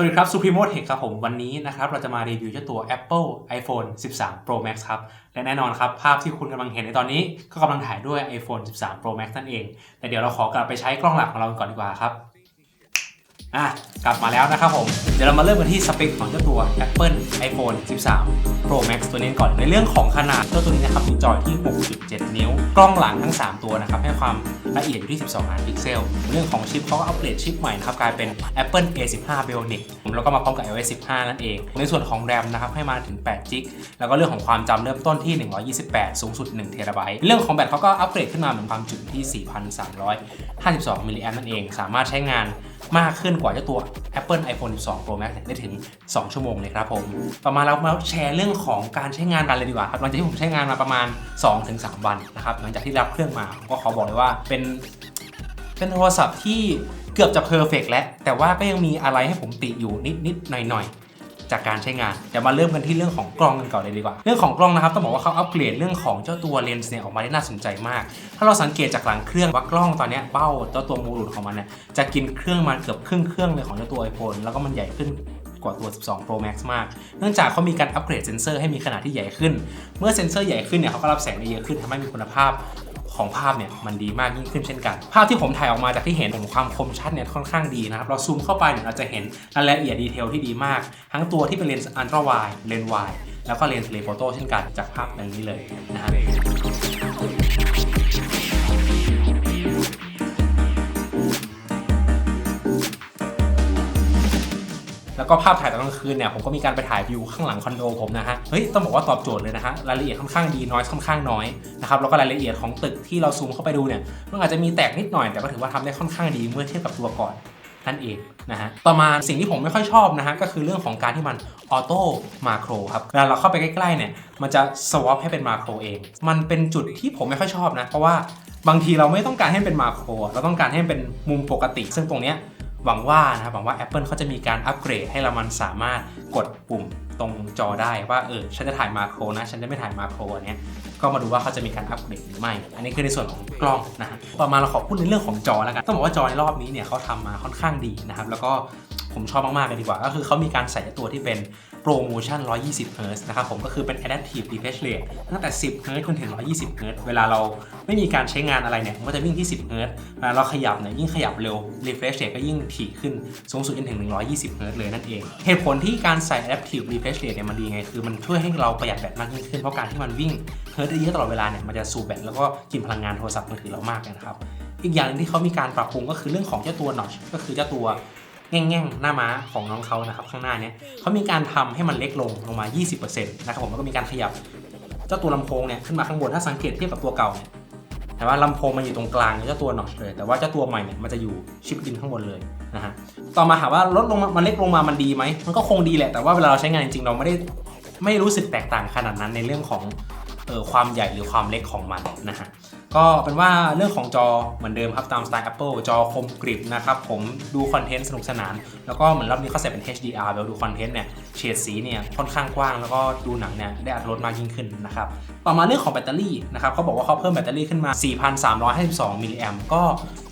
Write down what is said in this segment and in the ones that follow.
สวัสดีครับ Supremo Tech ครับผมวันนี้นะครับเราจะมารีวิวเจ้าตัว Apple iPhone 13 Pro Max ครับ และแน่นอนครับ ภาพที่คุณกำลังเห็นในตอนนี้ ก็กำลังถ่ายด้วย iPhone 13 Pro Max นั่นเอง แต่เดี๋ยวเราขอกลับไปใช้กล้องหลักของเราก่อนดีกว่าครับ อะกลับมาแล้วนะครับผม เดี๋ยวเรามาเริ่มกันที่สเปคของเจ้าตัว Apple iPhone 13 Pro Max ตัวนี้ก่อนในเรื่องของขนาดเจ้าตัวนี้นะครับมีจอที่ 6.7 นิ้ว กล้องหลังทั้ง 3 ตัวนะครับ ให้ความละเอียดอยู่ที่ 12 ล้านพิกเซล เรื่องของชิปเขาก็อัปเกรดชิปใหม่นะครับ กลายเป็น Apple A15 Bionic แล้วก็มาพร้อมกับ iOS 15 นั่นเอง ในส่วนของ RAM นะครับให้มาถึง8 g b แล้วก็เรื่องของความจำเริ่มต้นที่ 128 สูงสุด1 t b เรื่องของแบตเขาก็อัปเกรดขึ้นมาเหมือนความจุที่ 4,352มิลลิแอมป์นั่นเอง สามารถใช้งาน มากขึ้นกว่าเจ้าตัว Apple iPhone 12 Pro Max ได้ถึง 2 ชั่วโมงเลยครับผมต่อมาเรามาแชร์เรื่องของการใช้งานกันเลยดีกว่าครับหลังจากที่ผมใช้งานมาประมาณ 2-3 วันนะครับหลังจากที่รับเครื่องมาผมก็ขอบอกเลยว่าเป็นเป็นโทรศัพท์ที่เกือบจะเพอร์เฟกแล้วแต่ว่าก็ยังมีอะไรให้ผมติอยู่นิดๆหน่อยๆ จากการใช้งานเดี๋ยวมาเริ่มกันที่เรื่องของกล้องกันก่อนเลยดีกว่า เรื่องของกล้องนะครับต้องบอกว่าเขาอัปเกรดเรื่องของเจ้าตัวเลนส์เนี่ยออกมาได้น่าสนใจมาก ถ้าเราสังเกตจากหลังเครื่องว่ากล้องตอนนี้เบ้าเจ้าตัวโมดูลของมันเนี่ยจะกินเครื่องมาเกือบครึ่งเครื่องเลยของเจ้าตัว iPhone แล้วก็มันใหญ่ขึ้นกว่าตัว 12 Pro Max มาก เนื่องจากเขามีการอัปเกรดเซนเซอร์ให้มีขนาดที่ใหญ่ขึ้น เมื่อเซนเซอร์ใหญ่ขึ้นเนี่ยเขาก็รับแสงได้เยอะขึ้นทำให้มีคุณภาพ ของภาพเนี่ยมันดีมากยิ่งขึ้นเช่นกัน ภาพที่ผมถ่ายออกมาจากที่เห็นผมความคมชัดเนี่ยค่อนข้างดีนะครับ เราซูมเข้าไปเนี่ยเราจะเห็นรายละเอียดดีเทลที่ดีมาก ทั้งตัวที่เป็นเลนส์อัลตราไวเลนส์ไวแล้วก็เลนส์เลโฟโต้เช่นกันจากภาพดังนี้เลยนะครั แล้วก็ภาพถ่ายตอนกลางคืนเนี่ยผมก็มีการไปถ่ายวิวข้างหลังคอนโดผมนะฮะเฮ้ยต้องบอกว่าตอบโจทย์เลยนะฮะรายละเอียดค่อนข้างดีน้อยค่อนข้างน้อยนะครับแล้วก็รายละเอียดของตึกที่เราซูมเข้าไปดูเนี่ยมันอาจจะมีแตกนิดหน่อยแต่ก็ถือว่าทำได้ค่อนข้างดีเมื่อเทียบกับตัวก่อนนั่นเองนะฮะต่อมาสิ่งที่ผมไม่ค่อยชอบนะฮะก็คือเรื่องของการที่มันออโต้มาโครครับเวลาเราเข้าไปใกล้ๆเนี่ยมันจะสวอปให้เป็นมาโครเอง มันเป็นจุดที่ผมไม่ค่อยชอบนะ เพราะว่าบางทีเราไม่ต้องการให้เป็นมาโครเราต้องการให้เป็นมุมปกติ ซึ่งตรงเนี้ย หวังว่านะครับหวังว่า Apple เขาจะมีการอัปเกรดให้เรามันสามารถกดปุ่มตรงจอได้ว่าเออฉันจะถ่ายมาโครนะ ฉันจะไม่ถ่ายมาโครอันเนี้ยก็มาดูว่าเขาจะมีการอัปเกรดหรือไม่ อันนี้คือในส่วนของกล้องนะฮะต่อมาเราขอพูดในเรื่องของจอแล้วกันต้องบอกว่าจอในรอบนี้เนี่ยเขาทำมาค่อนข้างดีนะครับแล้วก็ ผมชอบมาก ๆ เลยดีกว่า ก็คือเขามีการใส่ตัวที่เป็น ProMotion 120 Hz นะครับผมก็คือเป็น Adaptive Refresh Rate ตั้งแต่ 10 Hz จนถึง 120 Hz เวลาเราไม่มีการใช้งานอะไรเนี่ยมันก็จะวิ่งที่ 10 Hz เวลาเราขยับเนี่ยยิ่งขยับเร็ว Refresh Rate ก็ยิ่งถี่ขึ้นสูงสุดจนถึง 120 Hz เลยนั่นเอง เหตุผลที่การใส่ Adaptive Refresh Rate เนี่ยมันดีไงคือมันช่วยให้เราประหยัดแบตมากยิ่งขึ้นเพราะการที่มันวิ่งเฮิร์ตได้เยอะตลอดเวลาเนี่ยมันจะสูบแบตแล้วก็กินพลังงานโทรศัพท์มือถือเรามากนะครับอีกอย่างนึงที่เขามีการปรับปรุงก็คือเรื่องของเจ้าตัว notch ก็คือเจ้าตัว แง่งๆหน้าม้าของน้องเขานะครับข้างหน้าเนี้ยเขามีการทำให้มันเล็กลงลงมา 20%นะครับผมแล้วก็มีการขยับเจ้าตัวลำโพงเนี่ยขึ้นมาข้างบนถ้าสังเกตเทียบกับตัวเก่าเนี่ยแต่ว่าลำโพงมันอยู่ตรงกลางเจ้าตัวหน่อยเลยแต่ว่าเจ้าตัวใหม่เนี่ยมันจะอยู่ชิปดินข้างบนเลยนะฮะต่อมาถามว่าลดลงมันเล็กลงมามันดีไหมมันก็คงดีแหละแต่ว่าเวลาเราใช้งานจริงๆเราไม่ได้ไม่รู้สึกแตกต่างขนาดนั้นในเรื่องของเออความใหญ่หรือความเล็กของมันนะฮะ ก็เป็นว่าเรื่องของจอเหมือนเดิมครับตามสไตล์ Apple จอคมกริบนะครับผมดูคอนเทนต์สนุกสนาน แล้วก็เหมือนรอบนี้เขาใส่เป็น HDR แล้วดูคอนเทนต์เนี่ยเฉดสีเนี่ยค่อนข้างกว้างแล้วก็ดูหนังเนี่ยได้อัตรสมากยิ่งขึ้นนะครับต่อมาเรื่องของแบตเตอรี่นะครับเขาบอกว่าเขาเพิ่มแบตเตอรี่ขึ้นมา 4,352 มิลลิแอมก็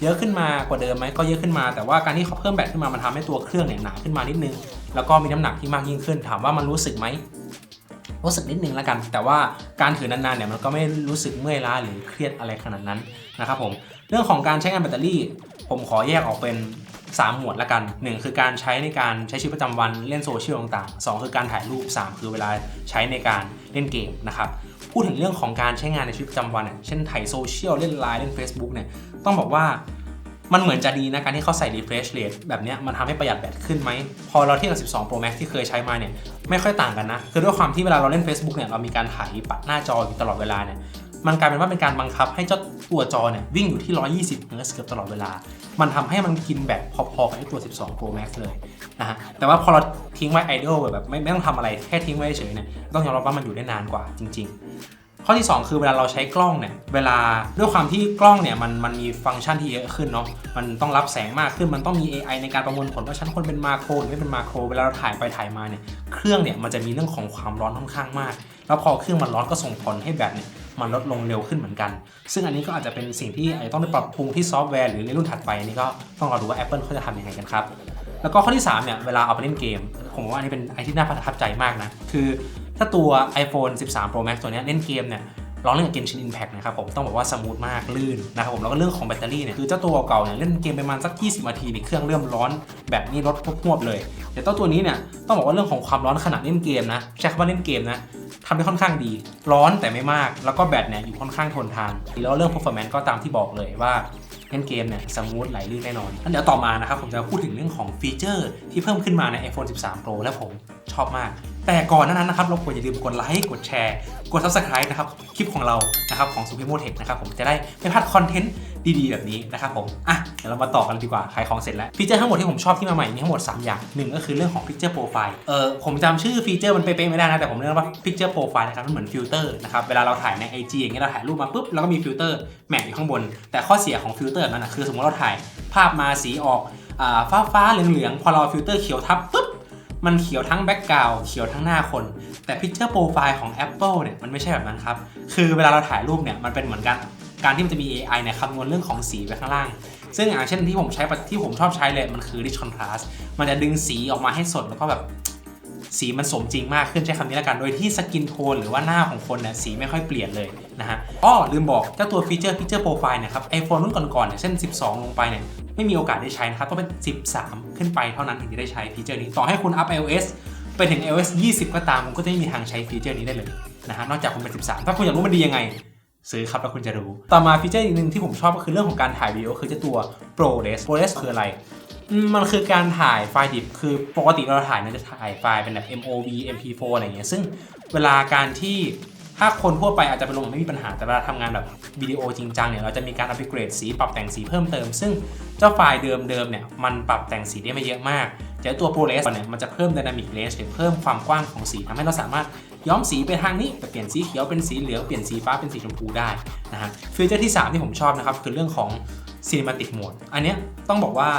เยอะขึ้นมากว่าเดิมไหมก็เยอะขึ้นมา แต่ว่าการที่เขาเพิ่มแบตขึ้นมามันทำให้ตัวเครื่องเนี่ยหนาขึ้นมานิดนึงแล้วก็มีน้ำหนักที่มากยิ่งขึ้น ถามว่ามันรู้สึกไหม รู้สึกนิดนึงแล้วกัน แต่ว่าการถือนานๆเนี่ยมันก็ไม่รู้สึกเมื่อยล้าหรือเครียดอะไรขนาดนั้นนะครับผมเรื่องของการใช้งานแบตเตอรี่ ผมขอแยกออกเป็น 3 หมวดละกัน 1 คือการใช้ในการใช้ชีวิตประจำวันเล่นโซเชียลต่างๆ 2 คือการถ่ายรูป 3 คือเวลาใช้ในการเล่นเกมนะครับพูดถึงเรื่องของการใช้งานในชีวิตประจำวันเนี่ยเช่นถ่ายโซเชียลเล่นไลน์เล่น Facebook เนี่ยต้องบอกว่า มันเหมือนจะดีนะการที่เขาใส่ refresh rate แบบนี้มันทำให้ประหยัดแบตขึ้นไหม พอเราเทียบกับ 12 Pro Max ที่เคยใช้มาเนี่ยไม่ค่อยต่างกันนะ คือด้วยความที่เวลาเราเล่น Facebook เนี่ยเรามีการถ่ายปัดหน้าจออยู่ตลอดเวลาเนี่ยมันกลายเป็นว่าเป็นการบังคับให้เจ้าตัวจอเนี่ยวิ่งอยู่ที่ 120 Hz เกือบตลอดเวลา มันทำให้มันกินแบตพอๆกับไอ้ตัว 12 Pro Max เลยนะฮะ แต่ว่าพอเราทิ้งไว้ idle แบบไม่ไม่ต้องทำอะไรแค่ทิ้งไว้เฉยๆเนี่ยต้องยอมรับว่ามันอยู่ได้นานกว่าจริง ๆ ข้อที่ 2 คือเวลาเราใช้กล้องเนี่ยเวลาด้วยความที่กล้องเนี่ยมันมันมีฟังก์ชันที่เยอะขึ้นเนาะมันต้องรับแสงมากขึ้นมันต้องมี AI ในการประมวลผลว่าฉันควรเป็นมาโครหรือไม่เป็นมาโครเวลาเราถ่ายไปถ่ายมาเนี่ยเครื่องเนี่ยมันจะมีเรื่องของความร้อนค่อนข้างมาก แล้วพอเครื่องมันร้อนก็ส่งผลให้แบตเนี่ยมันลดลงเร็วขึ้นเหมือนกัน ซึ่งอันนี้ก็อาจจะเป็นสิ่งที่อาจจะต้องไปปรับปรุงที่ซอฟต์แวร์หรือในรุ่นถัดไปอันนี้ก็ต้องรอดูว่า Apple เขาจะทำยังไงกันครับแล้วก็ข้อที่3เนี่ยเวลาเอาไปเล่นเกม ผมว่าอันนี้เป็นไอที่น่าประทับใจมากนะคือ ถ้าตัว iPhone 13 Pro Max ตัวนี้เล่นเกมเนี่ยลองเล่นกับ Genshin Impact นะครับผมต้องบอกว่าสมูทมากลื่นนะครับผมแล้วก็เรื่องของแบตเตอรี่เนี่ยคือเจ้าตัวเก่าเนี่ยเล่นเกมไปประมาณสัก 20 นาทีนี่เครื่องเริ่มร้อนแบบนี้ลดพวบๆเลย แต่เจ้าตัวนี้เนี่ยต้องบอกว่าเรื่องของความร้อนขณะเล่นเกมนะใช้คำว่าเล่นเกมนะ ทำได้ค่อนข้างดี ร้อนแต่ไม่มาก แล้วก็แบตเนี่ยอยู่ค่อนข้างทนทาน แล้วเรื่อง performance ก็ตามที่บอกเลยว่าเล่นเกมเนี่ยสมูทไหลลื่นแน่นอนงั้นเดี๋ยวต่อมานะครับผมจะพูดถึงเรื่องของฟีเจอร์ที่เพิ่มขึ้นมาใน iPhone 13 Pro และผมชอบมาก แต่ก่อนนั้นนะครับเราควรอย่าลืมกดไลค์กดแชร์ กด Subscribe นะครับคลิปของเรานะครับของ Supremo Tech นะครับผมจะได้ไม่พลาดคอนเทนต์ดีๆ แบบนี้นะครับผม อะ เดี๋ยวเรามาต่อกันดีกว่า ขายของเสร็จแล้ว ฟีเจอร์ทั้งหมดที่ผมชอบที่มาใหม่มีทั้งหมด 3 อย่างหนึ่งก็คือเรื่องของ Picture Profile เออผมจำชื่อฟีเจอร์มันเป๊ะๆไม่ได้นะ แต่ผมเรียกว่า Picture Profile นะครับมันเหมือนฟิลเตอร์นะครับเวลาเราถ่ายใน IG อย่างเงี้ยเราถ่ายรูปมาปุ๊บแล้วก็มีฟิลเตอร์แหมะอยู่ข้างบน แต่ข้อเสียของฟิลเตอร์นั้นนะคือสมมติเราถ่ายภาพมาสีออกอ่าฟ้าๆเหลืองๆพอเราฟิลเตอร์เขียวทับปุ๊บมันเขียวทั้งแบ็กกราวด์เขียวทั้งหน้าคน แต่ Picture Profile ของ Apple เนี่ยมันไม่ใช่แบบนั้นครับ คือเวลาเราถ่ายรูปเนี่ยมันเป็นเหมือนกันการที่มันจะมี AI เนี่ยคำนวณเรื่องของสีไว้ข้างล่าง ซึ่งอย่างเช่นที่ผมใช้ที่ผมชอบใช้เลยมันคือ Rich Contrast มันจะดึงสีออกมาให้สดแล้วก็แบบ สีมันสมจริงมากขึ้นใช้คำนี้และกัน โดยที่สกินโทนหรือว่าหน้าของคนเนี่ยสีไม่ค่อยเปลี่ยนเลยนะฮะอ้อลืมบอกเจ้าตัวฟีเจอร์ Picture Profile เนี่ยครับ iPhone รุ่นก่อนๆเนี่ยเช่น 12 ลงไปเนี่ยไม่มีโอกาสได้ใช้นะครับต้องเป็น 13 ขึ้นไปเท่านั้นถึงจะได้ใช้ฟีเจอร์นี้ต่อให้คุณอัพ iOS ไปถึง iOS 20 ก็ตามคุณก็จะไม่มีทางใช้ฟีเจอร์นี้ได้เลยนะฮะนอกจากคุณเป็น 13 ถ้าคุณอยากรู้มันดียังไงซื้อครับแล้วคุณจะรู้ ต่อมาฟีเจอร์อีกหนึ่งที่ผมชอบก็คือเรื่องของการถ่ายวิดีโอคือเจ้าตัว ProRes ProRes คืออะไร มันคือการถ่ายไฟล์ดิบ คือปกติเราถ่ายเนี่ยจะถ่ายไฟล์เป็นแบบ MOV MP4 อะไรอย่างเงี้ย ซึ่งเวลาการที่ถ้าคนทั่วไปอาจจะไปลงไม่มีปัญหา แต่เวลาทำงานแบบวิดีโอจริงจังเนี่ย เราจะมีการอัปเกรดสี ปรับแต่งสีเพิ่มเติม ซึ่งเจ้าไฟล์เดิมๆเนี่ย มันปรับแต่งสีได้ไม่เยอะมาก แต่ตัว ProRes เนี่ย มันจะเพิ่ม Dynamic Range หรือเพิ่มความกว้างของสีทำให้เราสามารถย้อมสีไปทางนี้แต่เปลี่ยนสีเขียวเป็นสีเหลือง เปลี่ยนสีฟ้าเป็นสีชมพูได้นะฮะ ฟีเจอร์ที่ 3 ที่ผมชอบนะครับ คือเรื่องของ Cinematic Mode อันเนี้ยต้องบอกว่า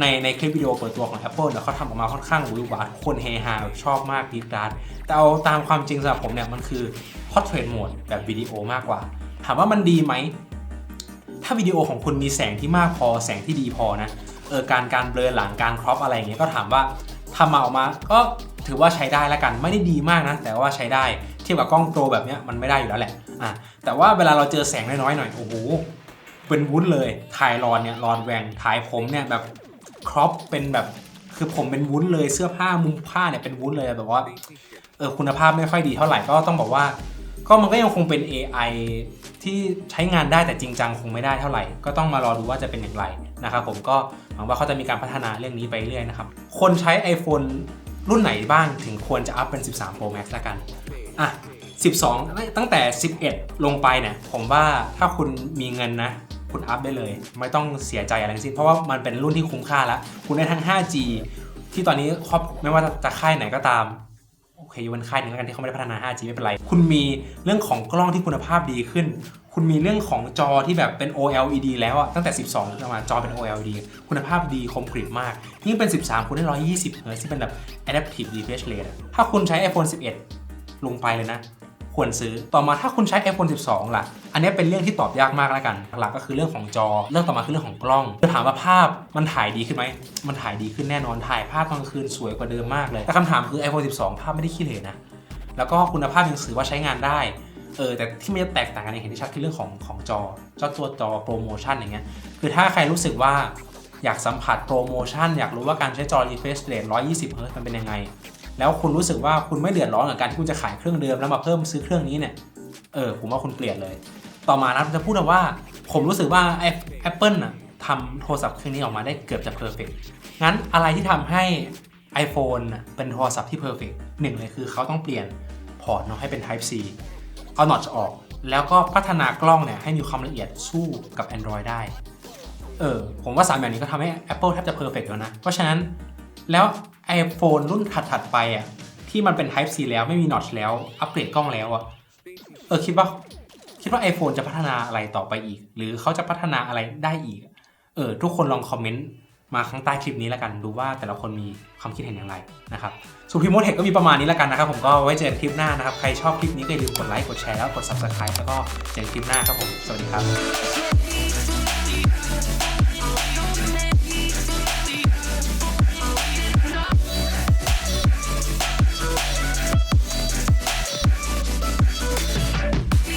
ในในคลิปวิดีโอเปิดตัวของ Apple เนี่ยเขาทำออกมาค่อนข้างหวือหวาคนเฮฮาแบบชอบมากดีดาร์แต่เอาตามความจริงสำหรับผมเนี่ยมันคือ Portrait Mode แบบวิดีโอมากกว่า ถามว่ามันดีไหม ถ้าวิดีโอของคุณมีแสงที่มากพอแสงที่ดีพอนะเออการการเบลอหลังการครอปอะไรอย่างเงี้ยก็ถามว่าทำมาออกมาก็ถือว่าใช้ได้แล้วกันไม่ได้ดีมากนะ แต่ว่าใช้ได้เทียบกับกล้องโปรแบบเนี้ยมันไม่ได้อยู่แล้วแหละอะแต่ว่าเวลาเราเจอแสงน้อยๆหน่อยโอ้โหเป็นวุ้นเลยถ่ายรอนเนี่ยรอนแหวงถ่ายผมเนี่ยแบบ ครอปเป็นแบบคือผมเป็นวุ้นเลยเสื้อผ้ามุมผ้าเนี่ยเป็นวุ้นเลยแบบว่าเออคุณภาพไม่ค่อยดีเท่าไหร่ก็ต้องบอกว่า ก็มันก็ยังคงเป็น AI ที่ใช้งานได้แต่จริงจังคงไม่ได้เท่าไหร่ ก็ต้องมารอดูว่าจะเป็นอย่างไรนะครับผมก็หวังว่าเขาจะมีการพัฒนาเรื่องนี้ไปเรื่อยนะครับ คนใช้ iPhone รุ่นไหนบ้างถึงควรจะอัพเป็น 13 Pro Max ละกันอะ12 ตั้งแต่ 11 ลงไปเนี่ยผมว่าถ้าคุณมีเงินนะ คุณอัพได้เลย ไม่ต้องเสียใจอะไรทั้งสิ้นเพราะว่ามันเป็นรุ่นที่คุ้มค่าแล้ว คุณได้ทั้ง 5G ที่ตอนนี้ครอบไม่ว่าจะค่ายไหนก็ตามโอเคยกเว้นค่ายหนึ่งแล้วกันที่เขาไม่ได้พัฒนา 5G ไม่เป็นไร คุณมีเรื่องของกล้องที่คุณภาพดีขึ้น คุณมีเรื่องของจอที่แบบเป็น OLED แล้วอะตั้งแต่ 12ขึ้นมาจอเป็น OLED คุณภาพดีคมกริบมากยิ่งเป็น 13 คุณได้ 120เฮิร์ตซ์ที่เป็นแบบ Adaptive Refresh Rate ถ้าคุณใช้ iPhone 11 ลงไปเลยนะ ควรซื้อ ต่อมาถ้าคุณใช้ iPhone 12 ล่ะ อันนี้เป็นเรื่องที่ตอบยากมากแล้วกัน หลักก็คือเรื่องของจอ เรื่องต่อมาคือเรื่องของกล้องจะถามว่าภาพมันถ่ายดีขึ้นไหม มันถ่ายดีขึ้นแน่นอน ถ่ายภาพกลางคืนสวยกว่าเดิมมากเลย แต่คำถามคือ iPhone 12 ภาพไม่ได้ขี้เหร่นะ แล้วก็คุณภาพยังถือว่าใช้งานได้ เออ แต่ที่มันจะแตกต่างกันอย่างเห็นได้ชัดคือเรื่องของของจอเจ้าตัวจอโปรโมชั่นอย่างเงี้ย คือถ้าใครรู้สึกว่าอยากสัมผัสโปรโมชั่นอยากรู้ว่าการใช้จอ refresh rate 120 Hz มันเป็นยังไง แล้วคุณรู้สึกว่าคุณไม่เดือดร้อนกับการที่คุณจะขายเครื่องเดิมแล้วมาเพิ่มซื้อเครื่องนี้เนี่ยเออผมว่าคุณเปลี่ยนเลย ต่อมานะจะพูดว่า ผมรู้สึกว่า Apple น่ะทำโทรศัพท์เครื่องนี้ออกมาได้เกือบจะเพอร์เฟกงั้นอะไรที่ทำให้ iPhone น่ะเป็นโทรศัพท์ที่เพอร์เฟกหนึ่งเลยคือเขาต้องเปลี่ยนพอร์ตเนาะให้เป็น Type C เอา notch ออกแล้วก็พัฒนากล้องเนี่ยให้มีความละเอียดสู้กับ Android ได้ เออ ผมว่า3อย่างนี้ก็ทำให้ Apple แทบจะเพอร์เฟกแล้วนะ เพราะฉะนั้นแล้ว iPhone รุ่นถัดๆไปอะที่มันเป็น Type C แล้วไม่มี notch แล้ว อัปเกรดกล้องแล้วอะเออคิดว่าคิดว่า iPhone จะพัฒนาอะไรต่อไปอีก หรือเขาจะพัฒนาอะไรได้อีก เออ ทุกคนลองคอมเมนต์มาข้างใต้คลิปนี้แล้วกันดูว่าแต่ละคนมีความคิดเห็นอย่างไรนะครับสุพิมโมเทคก็มีประมาณนี้แล้วกันนะครับ ผมก็ไว้เจอกันคลิปหน้านะครับ ใครชอบคลิปนี้ก็อย่าลืมกดไลค์กดแชร์แล้วกด subscribe แล้วก็เจอกันคลิปหน้าครับผม สวัสดีครับ